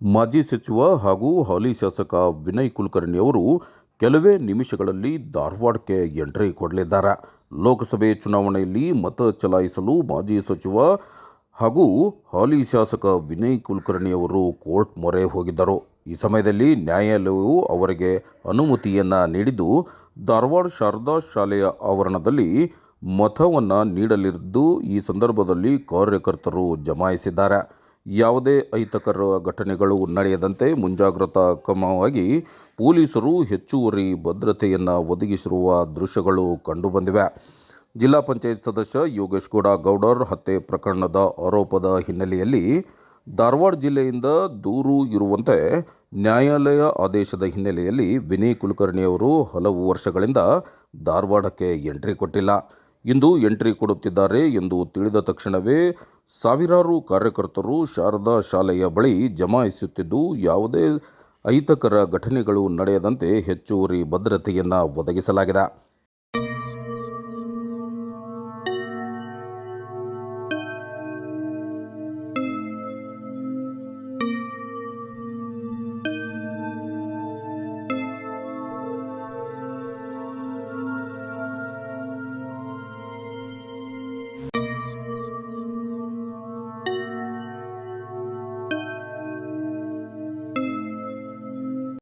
ಮಾಜಿ ಸಚಿವ ಹಾಗೂ ಹಾಲಿ ಶಾಸಕ ವಿನಯ್ ಕುಲಕರ್ಣಿ ಅವರು ಕೆಲವೇ ನಿಮಿಷಗಳಲ್ಲಿ ಧಾರವಾಡಕ್ಕೆ ಎಂಟ್ರಿ ಕೊಡಲಿದ್ದಾರೆ. ಲೋಕಸಭೆ ಚುನಾವಣೆಯಲ್ಲಿ ಮತ ಚಲಾಯಿಸಲು ಮಾಜಿ ಸಚಿವ ಹಾಗೂ ಹಾಲಿ ಶಾಸಕ ವಿನಯ್ ಕುಲಕರ್ಣಿ ಅವರು ಕೋರ್ಟ್ ಮೊರೆ ಹೋಗಿದ್ದರು. ಈ ಸಮಯದಲ್ಲಿ ನ್ಯಾಯಾಲಯವು ಅವರಿಗೆ ಅನುಮತಿಯನ್ನು ನೀಡಿದ್ದು, ಧಾರವಾಡ ಶಾರದಾ ಶಾಲೆಯ ಆವರಣದಲ್ಲಿ ಮತವನ್ನು ನೀಡಲಿದ್ದು ಈ ಸಂದರ್ಭದಲ್ಲಿ ಕಾರ್ಯಕರ್ತರು ಜಮಾಯಿಸಿದ್ದಾರೆ. ಯಾವುದೇ ಅಹಿತಕರ ಘಟನೆಗಳು ನಡೆಯದಂತೆ ಮುಂಜಾಗ್ರತಾ ಕ್ರಮವಾಗಿ ಪೊಲೀಸರು ಹೆಚ್ಚುವರಿ ಭದ್ರತೆಯನ್ನು ಒದಗಿಸಿರುವ ದೃಶ್ಯಗಳು ಕಂಡುಬಂದಿವೆ. ಜಿಲ್ಲಾ ಪಂಚಾಯತ್ ಸದಸ್ಯ ಯೋಗೇಶ್ಗೌಡ ಗೌಡರ್ ಹತ್ಯೆ ಪ್ರಕರಣದ ಆರೋಪದ ಹಿನ್ನೆಲೆಯಲ್ಲಿ ಧಾರವಾಡ ಜಿಲ್ಲೆಯಿಂದ ದೂರು ಇರುವಂತೆ ನ್ಯಾಯಾಲಯ ಆದೇಶದ ಹಿನ್ನೆಲೆಯಲ್ಲಿ ವಿನಯ್ ಕುಲಕರ್ಣಿ ಅವರು ಹಲವು ವರ್ಷಗಳಿಂದ ಧಾರವಾಡಕ್ಕೆ ಎಂಟ್ರಿ ಕೊಟ್ಟಿಲ್ಲ. ಇಂದು ಎಂಟ್ರಿ ಕೊಡುತ್ತಿದ್ದಾರೆ ಎಂದು ತಿಳಿದ ತಕ್ಷಣವೇ ಸಾವಿರಾರು ಕಾರ್ಯಕರ್ತರು ಶಾರದಾ ಶಾಲೆಯ ಬಳಿ ಜಮಾಯಿಸುತ್ತಿದ್ದು ಯಾವುದೇ ಅಹಿತಕರ ಘಟನೆಗಳು ನಡೆಯದಂತೆ ಹೆಚ್ಚುವರಿ ಭದ್ರತೆಯನ್ನು ಒದಗಿಸಲಾಗಿದೆ.